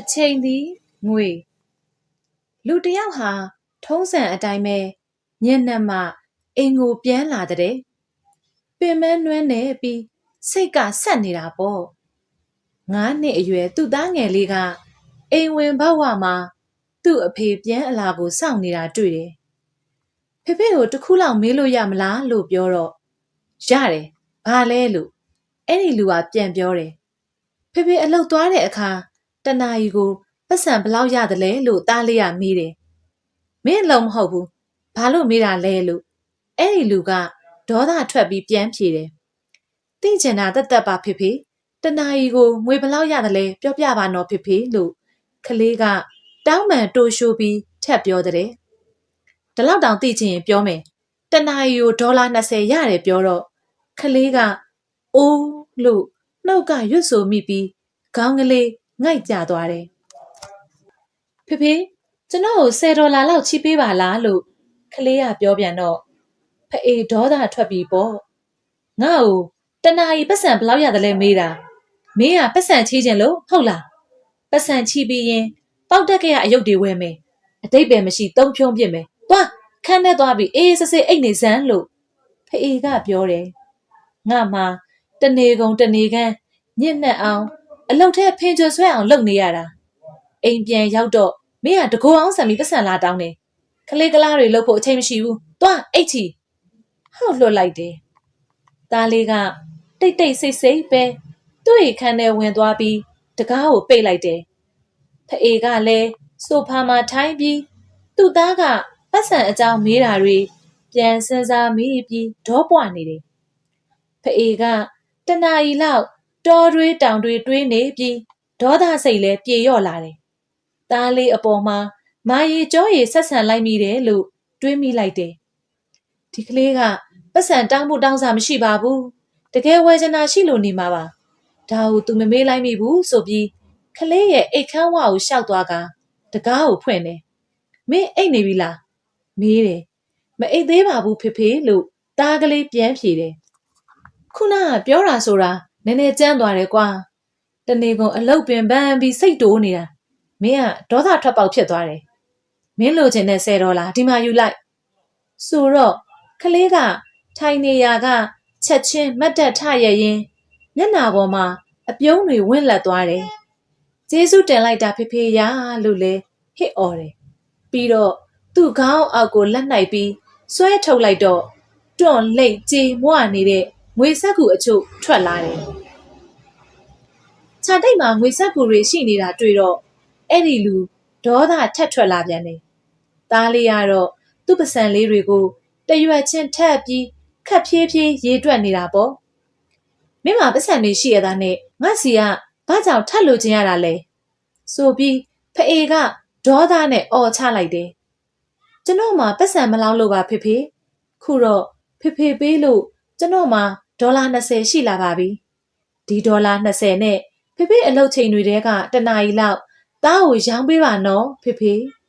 အချိန်သည်ငွေလူတစ်ယောက်ဟာထုံးစံအတိုင်းပဲညနေမှအိမ်ကိုပြန်လာတဲ့ပင်မနွမ်းနေပြီးစိတ်ကဆက်နေတာပေါ့ငါးနှစ်အရွယ်သူ့သားငယ်လေးကအိမ်ဝင်ဘဝမှာသူ့အဖေပြန်အလာကိုစောင့်နေတာတွေ့တယ်ဖေဖေကိုတစ်ခုလောက်မေးလို့ရမလားလို့ပြောတော့ရတယ်ဘာလဲလို့အဲ့ဒီလူကပြန်ပြောတယ်ဖေဖေအလုတ်သွားတဲ့အခါ တနာရီကိုပတ်စံဘလောက်ရတယ်လဲလို့သားလေးကမေးတယ်မင်းအလုံးမဟုတ်ဘူးဘာလို့မေးတာလဲလို့အဲ့ဒီလူကဒေါသထွက်ပြီးပြန်ဖြေတယ်သိကျင်တာတက်တက်ပါဖေဖေတနာရီကိုငွေဘလောက်ရတယ်လဲပြောပြပါနော်ဖေဖေလို့ကလေးကတောင်းပန်တိုးရှိုးပြီးထက်ပြောတဲ့ဒီလောက်တောင်သိချင်ရင်ပြောမယ်တနာရီကိုဒေါ်လာ20ရတယ်ပြောတော့ကလေးကအိုးလို့နှုတ်ကရွတ်ဆိုမိပြီးခေါင်းကလေး ငိုက်ကြသွားတယ်ဖေဖေကျွန်တော်ကို10ဒေါ်လာလောက်ချိပေးပါလားလို့ကလေးကပြောပြန်တော့ဖအေဒေါသထွက်ပြီးပေါ့ငါ့ကိုတနာရီပတ်စံဘလောက်ရတယ်လဲမေးတာမင်းကပတ်စံချီးခြင်းလို့ဟုတ်လားပတ်စံချီးပြီးရင်ပေါက်တက်ခဲ့ရအယုတ်တွေဝဲမယ်အတိတ်ပဲမရှိသုံးဖြုံးပြစ်မယ်သွားခန်းထဲသွားပြီးအေးစစ်စစ်အိတ်နေစမ်းလို့ဖအေကပြောတယ်ငါမှတနေကုန်တနေခမ်းညစ်နဲ့အောင် အလုတ်ထဲဖင်ကျွဆွဲအောင်လုပ်နေရတာအိမ်ပြန်ရောက်တော့မင်းကတကောအောင်ဆံပြီးပတ်စံလာတောင်းတယ်ခလေးကလားတွေလုပ်ဖို့အချိန်မရှိဘူးသွားအိတ်ချီဟောက်လွတ်လိုက်တယ်သားလေးကတိတ်တိတ်ဆိတ်ဆိတ်ပဲသူ့ရဲ့ခန်းထဲဝင်သွားပြီးတကားကိုပိတ်လိုက်တယ်ဖအေကလည်းဆိုဖာမှာထိုင်းပြီးသူ့သားကပတ်စံအကြောင်းမေးတာတွေပြန်စင်စားမိပြီးဒေါပွားနေတယ်ဖအေကတနာရီလောက် တော်တွေးတောင်တွေတွေးနေပြီးဒေါသစိတ်လဲပြေလျော့လာတယ်။သားလေးအပေါ်မှာမာရီကြောရီဆက်ဆံလိုက်မိတယ်လို့တွေးမိလိုက်တယ်။ဒီကလေးကပတ်စံတောင်းဖို့တောင်းစားမရှိပါဘူး။တကယ်ဝယ်ချင်တာရှိလို့နေမှာပါ။ဒါကိုသူမမေးလိုက်မိဘူးဆိုပြီးကလေးရဲ့အိတ်ခမ်းဝါကိုရှောက်သွားကတကားကိုဖွင့်တယ်။မင်းအိတ်နေပြီလား။မေးတယ်။မအိတ်သေးပါဘူးဖေဖေလို့သားကလေးပြန်ဖြေတယ်။ခုနကပြောတာဆိုတာ နည်းနည်းကြမ်းသွားတယ်ကွာတနေ့ကုန်အလုတ်ပင်ပန်းပြီးစိတ်တိုးနေတာမင်းကဒေါသထွက်ပေါက်ဖြစ်သွားတယ်မင်းလိုချင်တဲ့10ဒေါ်လာဒီမှာယူလိုက်ဆိုတော့ကလေးကထိုင်နေရာကချက်ချင်းမတ်တက်ထရရင်မျက်နာပေါ်မှာအပြုံးတွေဝင့်လက်သွားတယ်ကျေးဇူးတင်လိုက်တာဖေဖေရာလို့လေဟစ်អော်တယ်ပြီးတော့သူ့ခေါင်းအောက်ကိုလက်နှိုက်ပြီးဆွဲထုတ်လိုက်တော့တွန့်လိတ်ကြေမွနေတဲ့ ငွေဆက်ကူအချို့ထွက်လာတယ်ခြံတိတ်မှာငွေဆက်ကူတွေရှိနေတာတွေ့တော့အဲ့ဒီလူဒေါသထက်ထွက်လာပြန်တယ်။သားလေးကတော့သူ့ပစံလေးတွေကိုတရွက်ချင်းထက်ပြီးခက်ဖြည်းဖြည်းရေးတွက်နေတာပေါ့။မင်းမပစံတွေရှိရတာနဲ့ငါစီကဘာကြောင့်ထက်လို့ခြင်းရတာလဲ။ဆိုပြီးဖအေကဒေါသနဲ့အော်ချလိုက်တယ်။ကျွန်တော်မှပစံမလောက်လို့ပါဖေဖေ။ခုတော့ဖေဖေပေးလို့ကျွန်တော်မှ ဒေါ်လာ20ရှိလာပါပြီ။ဒီဒေါ်လာ20နဲ့ဖေဖေအလုပ်ချိန်တွေတဲကတနာရီလောက်သားကိုရောင်းပေးပါနော်ဖေဖေ။